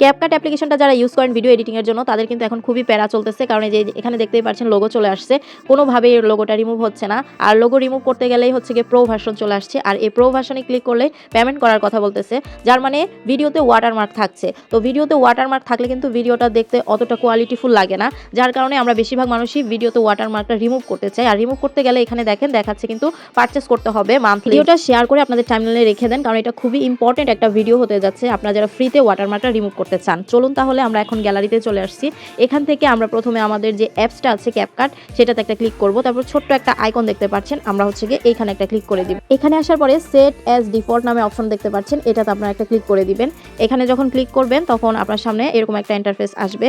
CapCut অ্যাপ্লিকেশনটা যারা use করেন ভিডিও এডিটিংয়ের জন্য তাদের কিন্তু এখন খুবই প্যারা চলতেছে। কারণ এই যে এখানে দেখতেই পাচ্ছেন লোগো চলে আসছে। কোনোভাবেই লোগোটা রিমুভ হচ্ছে না। আর লোগো রিমুভ করতে গেলেই হচ্ছে গিয়ে প্রো ভার্সন চলে আসছে। আর এই প্রো ভার্সনে ক্লিক করলে পেমেন্ট করার কথা বলতেছে। যার মানে ভিডিওতে ওয়াটারমার্ক থাকছে। তো ভিডিওতে ওয়াটারমার্ক থাকলে কিন্তু ভিডিওটা দেখতে অতটা কোয়ালিটিফুল লাগে না। যার কারণে আমরা বেশিরভাগ মানুষই ভিডিওতে ওয়াটারমার্কটা রিমুভ করতে চাই। আর রিমুভ করতে গেলে এখানে দেখেন দেখাচ্ছে কিন্তু পারচেস করতে হবে মান্থলি ভিডিওটা শেয়ার করে আপনাদের টাইমলাইনে রেখে দেন। কারণ এটা খুবই ইম্পর্টেন্ট একটা ভিডিও হতে যাচ্ছে। আপনারা যারা ফ্রিতে ওয়াটারমার্কটা রিমুভ করতে চান। চলুন তাহলে আমরা এখন গ্যালারিতে চলে আসছি। এখান থেকে আমরা প্রথমে আমাদের যে অ্যাপসটা আছে ক্যাপকাট সেটাতে একটা ক্লিক করব। তারপর ছোট্ট একটা আইকন দেখতে পাচ্ছেন। আমরা হচ্ছে গিয়ে এইখানে একটা ক্লিক করে দিব। এখানে আসার পরে সেট অ্যাজ ডিফল্ট নামে অপশন দেখতে পাচ্ছেন। এটাতে আপনারা একটা ক্লিক করে দিবেন। এখানে যখন ক্লিক করবেন, তখন আপনার সামনে এরকম একটা ইন্টারফেস আসবে।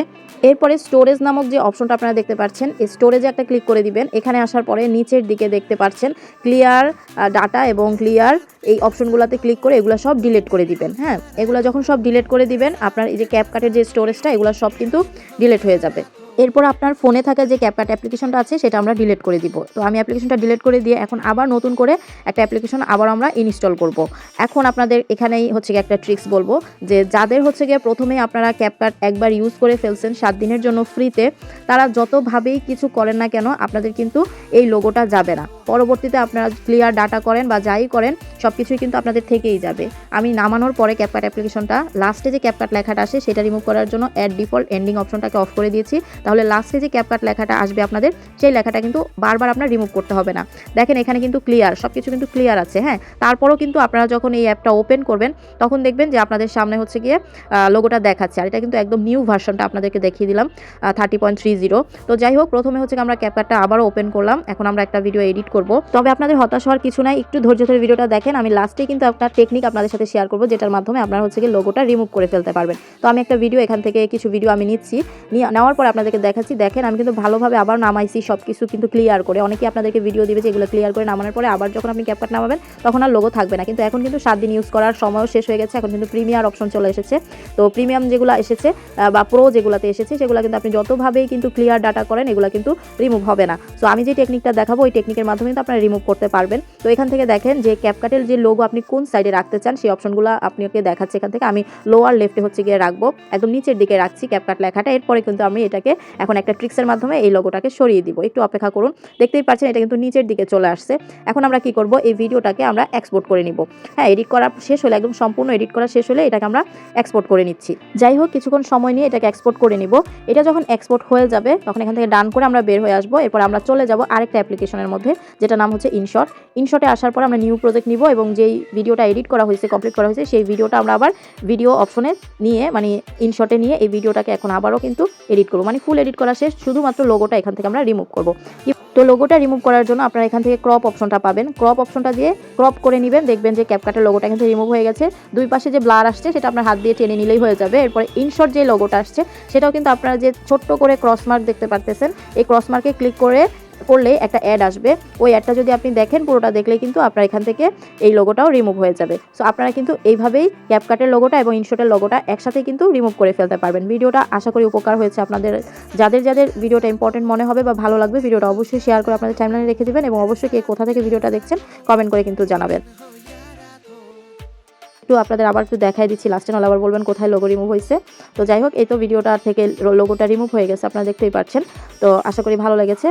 এরপরে স্টোরেজ নামক যে অপশনটা আপনারা দেখতে পাচ্ছেন, এই স্টোরেজে একটা ক্লিক করে দিবেন। এখানে আসার পরে নিচের দিকে দেখতে পাচ্ছেন ক্লিয়ার ডাটা এবং ক্লিয়ার এই অপশনগুলোতে ক্লিক করে এগুলো সব ডিলিট করে দিবেন। হ্যাঁ এগুলো যখন সব ডিলিট করে দিবেন, আপনার এই যে ক্যাপ কাটের যে স্টোরেজটা এগুলো সব কিন্তু ডিলেট হয়ে যাবে। এরপর আপনার ফোনে থাকা যে ক্যাপকাট অ্যাপ্লিকেশনটা আছে, সেটা আমরা ডিলিট করে দিব। তো আমি অ্যাপ্লিকেশনটা ডিলিট করে দিয়ে এখন আবার নতুন করে একটা অ্যাপ্লিকেশন আবার আমরা ইনস্টল করব। এখন আপনাদের এখানেই হচ্ছে গিয়ে একটা ট্রিক্স বলব, যে যাদের হচ্ছে গিয়ে প্রথমে আপনারা ক্যাপকাট একবার ইউজ করে ফেলছেন সাত দিনের জন্য ফ্রিতে তারা যতভাবেই কিছু করেন না কেন, আপনাদের কিন্তু এই লোগোটা যাবে না। পরবর্তীতে আপনারা ক্লিয়ার ডাটা করেন বা যাই করেন সব কিছুই কিন্তু আপনাদের থেকেই যাবে। আমি নামানোর পরে ক্যাপকাট অ্যাপ্লিকেশনটা লাস্টে যে ক্যাপকাট লেখাটা আসে, সেটা রিমুভ করার জন্য অ্যাড ডিফল্ট এন্ডিং অপশনটাকে অফ করে দিয়েছি। তাহলে লাস্টে যে ক্যাপকাট লেখাটা আসবে আপনাদের, সেই লেখাটা কিন্তু বারবার আপনার রিমুভ করতে হবে না। দেখেন এখানে কিন্তু ক্লিয়ার সব কিছু কিন্তু ক্লিয়ার আছে হ্যাঁ? তারপরও কিন্তু আপনারা যখন এই অ্যাপটা ওপেন করবেন, তখন দেখবেন যে আপনাদের সামনে হচ্ছে গিয়ে লোগোটা দেখাচ্ছে। আর এটা কিন্তু একদম নিউ ভার্সনটা আপনাদেরকে দেখিয়ে দিলাম থার্টি পয়েন্ট থ্রি জিরো তো যাই হোক, প্রথমে হচ্ছে আমরা ক্যাপকাটটা আবারও ওপেন করলাম। এখন আমরা একটা ভিডিও এডিট করব। তবে আপনাদের হতাশ হওয়ার কিছু নাই, একটু ধৈর্য ধরে ভিডিওটা দেখেন। আমি লাস্টে কিন্তু একটা টেকনিক আপনাদের সাথে শেয়ার করব, যেটার মাধ্যমে আপনারা হচ্ছে গিয়ে লোগোটা রিমুভ করে ফেলতে পারবেন। তো আমি একটা ভিডিও এখান থেকে কিছু ভিডিও আমি নিচ্ছি। নিয়ে নেওয়ার পর আপনাদেরকে দেখাচ্ছি। দেখেন, আমি কিন্তু ভালোভাবে আবার নামাইছি সব কিছু কিন্তু ক্লিয়ার করে। অনেকেই আপনাদেরকে ভিডিও দিবে যে এগুলো ক্লিয়ার করে নামানোর পরে আবার যখন আপনি ক্যাপকাট নামাবেন, তখন আর লোগো থাকবে না। কিন্তু এখন কিন্তু সাত দিন ইউজ করার সময়ও শেষ হয়ে গেছে। এখন কিন্তু প্রিমিয়ার অপশন চলে এসেছে। তো প্রিমিয়াম যেগুলো এসেছে বা প্রো যেগুলোতে এসেছে, সেগুলো কিন্তু আপনি যতভাবেই কিন্তু ক্লিয়ার ডাটা করেন, এগুলো কিন্তু রিমুভ হবে না। সো আমি যে টেকনিকটা দেখাবো, ওই টেকনিকের মাধ্যমে কিন্তু আপনারা রিমুভ করতে পারবেন। তো এখান থেকে দেখেন যে ক্যাপকাটের যে লোগো আপনি কোন সাইডে রাখতে চান, সেই অপশনগুলো আপনাকে দেখাচ্ছে এখান থেকে। আমি লোয়ার লেফটে হচ্ছে গিয়ে রাখব। একদম নিচের দিকে রাখছি ক্যাপকাট লেখাটা। এরপরে কিন্তু আমি এটাকে এখন একটা ট্রিক্সের মাধ্যমে এই লোগোটাকে সরিয়ে দিব। একটু অপেক্ষা করুন। দেখতেই পাচ্ছেন, এটা কিন্তু নিচের দিকে চলে আসছে। এখন আমরা কি করব? এই ভিডিওটাকে আমরা এক্সপোর্ট করে নিব। হ্যাঁ এডিট করা শেষ হলে, একদম সম্পূর্ণ এডিট করা শেষ হলে এটাকে আমরা এক্সপোর্ট করে নিচ্ছি। যাই হোক, কিছুক্ষণ সময় নিয়ে এটাকে এক্সপোর্ট করে নিব। এটা যখন এক্সপোর্ট হয়ে যাবে, তখন এখান থেকে ডান করে আমরা বের হয়ে আসব। এরপর আমরা চলে যাব আরেকটা অ্যাপ্লিকেশনের মধ্যে যেটা নাম হচ্ছে ইনশট ইনশটে আসার পর আমরা নিউ প্রজেক্ট নিব এবং যেই ভিডিওটা এডিট করা হয়েছে কমপ্লিট করা হয়েছে, সেই ভিডিওটা আমরা আবার ভিডিও অপশনে নিয়ে মানে ইনশটে নিয়ে এই ভিডিওটাকে এখন আবারও কিন্তু এডিট করব। মানে ফুল এডিট করা শেষ, শুধুমাত্র লোগোটা এখান থেকে আমরা রিমুভ করব। তো লোগোটা রিমুভ করার জন্য আপনারা এখান থেকে ক্রপ অপশনটা পাবেন। ক্রপ অপশনটা দিয়ে ক্রপ করে নেবেন, দেখবেন যে ক্যাপকাটের লোগোটা কিন্তু রিমুভ হয়ে গেছে। দুই পাশে যে ব্লার আসছে, সেটা আপনার হাত দিয়ে টেনে নিলেই হয়ে যাবে। এরপরে ইনশর্ট যে লোগোটা আসছে, সেটাও কিন্তু আপনারা যে ছোট্ট করে ক্রস মার্ক দেখতে পারতেছেন, এই ক্রস মার্কে ক্লিক করে করলে একটা অ্যাড আসবে। ওই অ্যাডটা যদি আপনি দেখেন, পুরোটা দেখলে কিন্তু আপনার এখান থেকে এই লোগোটাও রিমুভ হয়ে যাবে। সো আপনারা কিন্তু এইভাবেই ক্যাপকাটের লোগোটা এবং ইনশটের লোগোটা একসাথে কিন্তু রিমুভ করে ফেলতে পারবেন। ভিডিওটা আশা করি উপকার হয়েছে আপনাদের। যাদের যাদের ভিডিওটা ইম্পর্টেন্ট মনে হবে বা ভালো লাগবে, ভিডিওটা অবশ্যই শেয়ার করে আপনাদের টাইমলাইনে রেখে দিবেন এবং অবশ্যই কে কোথা থেকে ভিডিওটা দেখছেন কমেন্ট করে কিন্তু জানাবেন। একটু আপনাদের আবার একটু দেখাই দিচ্ছি লাস্টে নাহলে আবার বলবেন কোথায় লোগো রিমুভ হয়েছে। তো যাই হোক, এই তো ভিডিওটা থেকে লোগোটা রিমুভ হয়ে গেছে, আপনারা দেখতেই পাচ্ছেন। তো আশা করি ভালো লেগেছে।